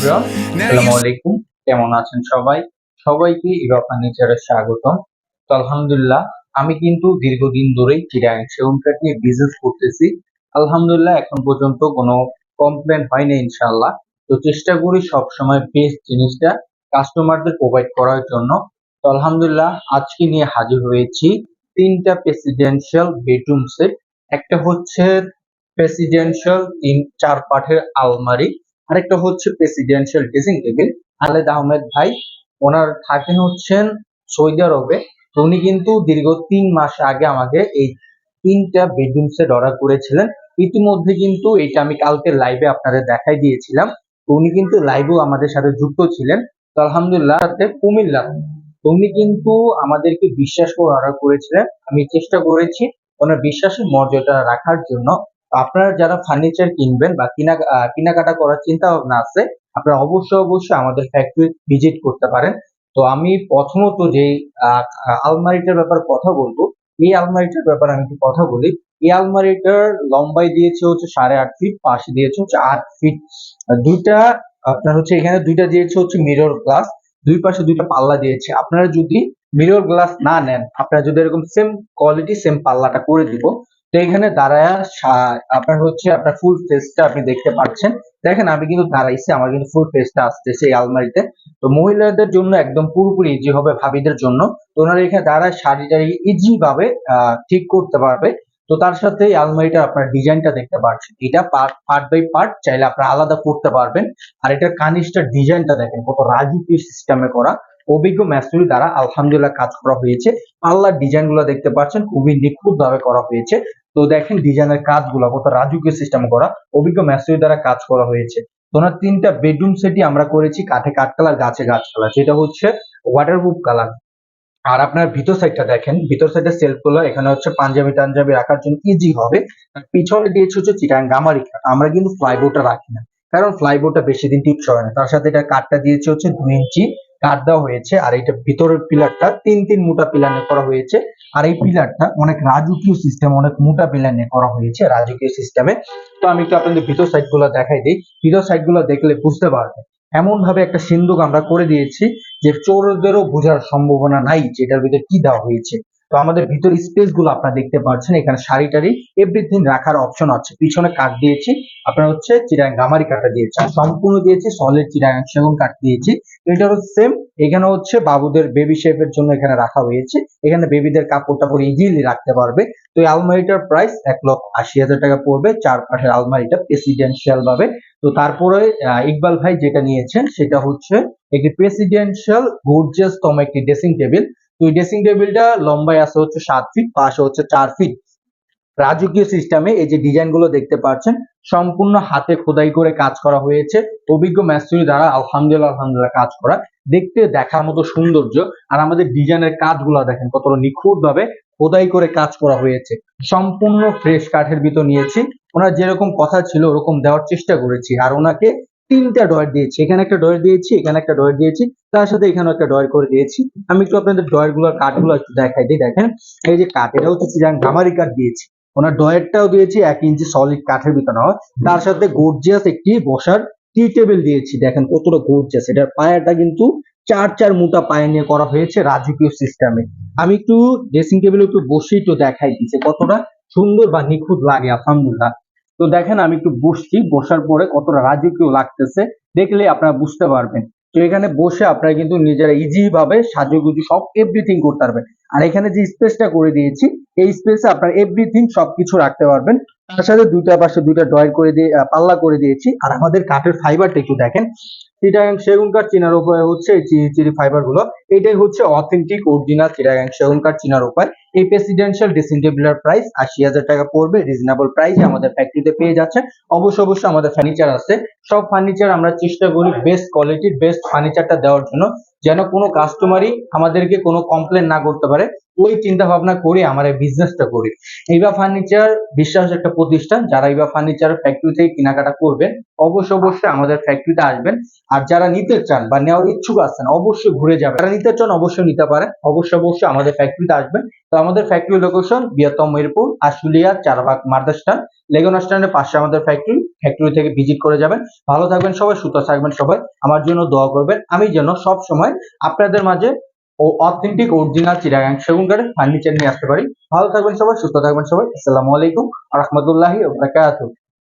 Everyone আসসালামু আলাইকুম। কেমন আছেন সবাই? সবাইকে ইভা ফার্নিচারে স্বাগতম। তো আলহামদুলিল্লাহ, আমি কিন্তু দীর্ঘদিন ধরেই চিরাং সেগুন বিজনেস করতেছি। আলহামদুলিল্লাহ, এখন পর্যন্ত কোনো কমপ্লেন হয়নি ইনশাআল্লাহ। তো চেষ্টা করি সব সময় বেস্ট জিনিসটা কাস্টমারদের প্রোভাইড করার জন্য। তো আলহামদুলিল্লাহ, আজকে নিয়ে হাজির হয়েছি তিনটা প্রেসিডেন্সিয়াল বেডরুম সেট একটা হচ্ছে প্রেসিডেন্সিয়াল তিন চার পাঠের আলমারি। আরেকটা হচ্ছে presidential dressing table Khaled Ahmed ভাই, ওনার থাকেন হচ্ছেন সৌদি আরবে। তো উনি কিন্তু দীর্ঘ তিন মাস আগে আমাকে এই তিনটা বেডরুম সেট অর্ডার করেছিলেন। ইতিমধ্যে কিন্তু এটা আমি কালকে লাইভে আপনাদের দেখাই দিয়েছিলাম। তো উনি কিন্তু লাইভেও আমাদের সাথে যুক্ত ছিলেন। তো আলহামদুলিল্লাহ কুমিল্লা। উনি কিন্তু আমাদেরকে বিশ্বাস করে অর্ডার করেছিলেন। আমি চেষ্টা করেছি ওনার বিশ্বাসের মর্যাদা রাখার জন্য। আপনারা যারা ফার্নিচার কিনবেন বা কিনা কেনাকাটা করার চিন্তা ভাবনা আছে, আপনারা অবশ্যই অবশ্যই আমাদের ফ্যাক্টরি ভিজিট করতে পারেন। তো আমি প্রথমত যে আলমারিটার ব্যাপারে কথা বলব, এই আলমারিটার ব্যাপারে আমি একটু কথা বলি। এই আলমারিটার লম্বাই দিয়েছে হচ্ছে সাড়ে আট ফিট পাশে দিয়েছে হচ্ছে আট ফিট দুইটা, আপনার হচ্ছে এখানে দুইটা দিয়েছে হচ্ছে মিরর গ্লাস দুই পাশে দুইটা পাল্লা দিয়েছে। আপনারা যদি মিরর গ্লাস না নেন, আপনারা যদি এরকম সেম কোয়ালিটি সেম পাল্লাটা করে দিব তো এখানে দাঁড়ায় আপনার হচ্ছে আপনার ফুল ফেসটা আপনি দেখতে পাচ্ছেন। দেখেন, আমি কিন্তু দাঁড়াইছি, আমার কিন্তু ফুল ফেসটা আসতেছে এই আলমারিতে। তো মহিলাদের জন্য একদম পুরোপুরি ইজি হবে ভাবিদের জন্য। তো ওনারা এখানে দাঁড়ায় শাড়িটা ইজি ভাবে ঠিক করতে পারবে। তো তার সাথে এই আলমারিটা আপনার ডিজাইনটা দেখতে পাচ্ছেন। এটা পার্ট বাই পার্ট চাইলে আপনারা আলাদা করতে পারবেন। আর এটার কানিসটার ডিজাইনটা দেখেন, কত রাজকীয় সিস্টেমে করা। অভিজ্ঞ ম্যাস্টরি দ্বারা আলহামদুলিল্লাহ কাজ করা হয়েছে। পাল্লার ডিজাইনগুলো দেখতে পাচ্ছেন, খুবই নিখুঁত ভাবে করা হয়েছে। তো দেখেন ডিজাইনের কাজগুলো, কত রাজকীয় সিস্টেম করা, অভিজ্ঞ ম্যাস্টরি দ্বারা কাজ করা হয়েছে। তো ওনার তিনটা বেডরুম সেটই আমরা করেছি, কাঠে কাঠ কালার গাছে গাছ কালার যেটা হচ্ছে ওয়াটারপ্রুফ কালার আর আপনার ভিতর সাইডটা দেখেন, ভিতর সাইডের সেলফগুলো এখানে হচ্ছে পাঞ্জাবি টাঞ্জাবি রাখার জন্য ইজি হবে। পিছনে দিয়েছে হচ্ছে চিটাং গামারি আমরা কিন্তু ফ্লাইবোর্ডটা রাখি না। কারণ ফ্লাইবোর্ডটা বেশি দিন টিপস হয় না। তার সাথে এটা কাঠটা দিয়েছে হচ্ছে দুই ইঞ্চি। কাঠ দেওয়া হয়েছে, আর এটা ভিতরের পিলারটা তিন তিন মোটা পিলার নিয়ে করা হয়েছে। আর এই পিলারটা অনেক রাজকীয় সিস্টেম অনেক মোটা পিলার নিয়ে করা হয়েছে রাজকীয় সিস্টেমে তো আমি একটু আপনাদের ভিতর সাইডগুলো দেখাই দিই। ভিতর সাইডগুলো দেখলে বুঝতে পারবেন। এমন ভাবে একটা সিন্ধুক আমরা করে দিয়েছি যে চোরদেরও বোঝার সম্ভাবনা নাই যে এটার ভিতরে কি দেওয়া হয়েছে। তো আমাদের ভিতর স্পেসগুলো আপনারা দেখতে পাচ্ছেন, এখানে শাড়ি টাড়ি এভরিথিং রাখার অপশন আছে। পিছনে কাঠ দিয়েছি, আপনার হচ্ছে চিরাং গামারি কাঠটা দিয়েছি সম্পূর্ণ দিয়েছি সলিড চিরাং সেগুন কাঠ দিয়েছি। এটারও সেম এখানে হচ্ছে বাবুদের বেবি শেপের জন্য এখানে রাখা হয়েছে। এখানে বেবিদের কাপড় টাপড় ইজিলি রাখতে পারবে। তো আলমারিটার প্রাইস এক লক্ষ আশি হাজার টাকা পড়বে চার পাশের আলমারিটা প্রেসিডেন্সিয়াল ভাবে। তো তারপরে ইকবাল ভাই যেটা নিয়েছেন, সেটা হচ্ছে একটি প্রেসিডেন্সিয়াল গর্জিয়াস তম একটি ড্রেসিং টেবিল তো এই ড্রেসিং টেবিলটা লম্বায় আছে হচ্ছে সাত ফিট পাশে হচ্ছে চার ফিট রাজকীয় সিস্টেমে এই যে ডিজাইনগুলো দেখতে পাচ্ছেন, সম্পূর্ণ হাতে খোদাই করে কাজ করা হয়েছে। অভিজ্ঞ ম্যাস্ট্রি দ্বারা আলহামদুলিল্লাহ আলহামদুলিল্লাহ কাজ করা। দেখতে, দেখার মতো সৌন্দর্য। আর আমাদের ডিজাইনের কাজগুলো দেখেন কতটা নিখুঁত ভাবে খোদাই করে কাজ করা হয়েছে। সম্পূর্ণ ফ্রেশ কাঠের ভিতর নিয়েছি। ওনার যেরকম কথা ছিল, ওরকম দেওয়ার চেষ্টা করেছি। আর ওনাকে তিনটা ডয়ার দিয়েছি। এখানে একটা ডয়ার দিয়েছি, এখানে একটা ডয়ার দিয়েছি, তার সাথে এখানে একটা ডয়ার করে দিয়েছি। আমি একটু আপনাদের ডয়ারগুলোর কাঠগুলো একটু দেখাই দিই, দেখেন। এই যে কাঠ এটা হচ্ছে গামারি কাঠ দিয়েছি। ওনার ডয়ারটাও দিয়েছি, এক ইঞ্চি সলিড কাঠের ভিতরে তার সাথে গর্জিয়াস একটি বসার টি টেবিল দিয়েছি। দেখেন কতটা গর্জিয়াস এটার পায়াটা কিন্তু চার চার মোটা পায়ে নিয়ে করা হয়েছে রাজকীয় সিস্টেমে আমি একটু ড্রেসিং টেবিলে একটু বসে একটু দেখাই দিচ্ছি কতটা সুন্দর বা নিখুঁত লাগে, আলহামদুলিল্লাহ। তো দেখেন আমি একটু বসছি, বসার পরে কতটা রাজকীয় লাগতেছে, দেখলে আপনারা বুঝতে পারবেন। তো এখানে বসে আপনারা কিন্তু নিজেরা ইজি ভাবে সাজুগুজু সব এভরিথিং করতে পারবেন। আর এখানে যে স্পেসটা করে দিয়েছি, এই স্পেসে আপনার এভরিথিং সবকিছু রাখতে পারবেন। তার সাথে দুইটা পাশে দুইটা ড্রয়ার করে দিয়ে পাল্লা করে দিয়েছি। আর আমাদের কাঠের ফাইবারটা একটু দেখেন। চিটাগাং সেগুন কাঠ চিনার উপায় হচ্ছে চিরি ফাইবারগুলো এটাই হচ্ছে অথেন্টিক অরিজিনাল চিটাগাং সেগুন কাঠ চিনার উপায়। এই প্রেসিডেন্সিয়াল ড্রেসিং প্রাইস আশি হাজার টাকা পড়বে। রিজনেবল প্রাইস আমাদের ফ্যাক্টরিতে পেয়ে যাচ্ছে। অবশ্য অবশ্যই আমাদের ফার্নিচার আছে। সব ফার্নিচার আমরা চেষ্টা করি বেস্ট কোয়ালিটির বেস্ট ফার্নিচারটা দেওয়ার জন্য। যেন কোনো কাস্টমারই আমাদেরকে কোনো কমপ্লেন না করতে পারে। ওই চিন্তা ভাবনা করে আমার বিজনেসটা করি। ইভা ফার্নিচার বিশ্বাস একটা প্রতিষ্ঠান, যারা ইভা ফার্নিচার ফ্যাক্টরি থেকে কেনাকাটা করবেন, অবশ্যই অবশ্যই আমাদের ফ্যাক্টরিতে আসবেন। আর যারা নিতে চান বা নেওয়ার ইচ্ছুক আছেন, অবশ্যই ঘুরে যাবেন। যারা নিতে চান, অবশ্যই নিতে পারেন। অবশ্যই অবশ্যই আমাদের ফ্যাক্টরিতে আসবেন। তো আমাদের ফ্যাক্টরি লোকেশন বৃহত্তম মিরপুর, আশুলিয়া, চারবাগ মার্দাস্টান লেগুনা স্ট্যান্ডের পাশে আমাদের ফ্যাক্টরি ফ্যাক্টরি থেকে ভিজিট করে যাবেন। ভালো থাকবেন সবাই, সুস্থ থাকবেন সবাই। আমার জন্য দোয়া করবেন। আমি যেন সব সময় আপনাদের মাঝে ও অথেন্টিক অরিজিনাল চিরাগাং সেগুন কাঠের ফার্নিচার নিয়ে আসতে পারি। ভালো থাকবেন সবাই, সুস্থ থাকবেন সবাই। আসসালামু আলাইকুম রহমতুল্লাহি বারাকাতুহু।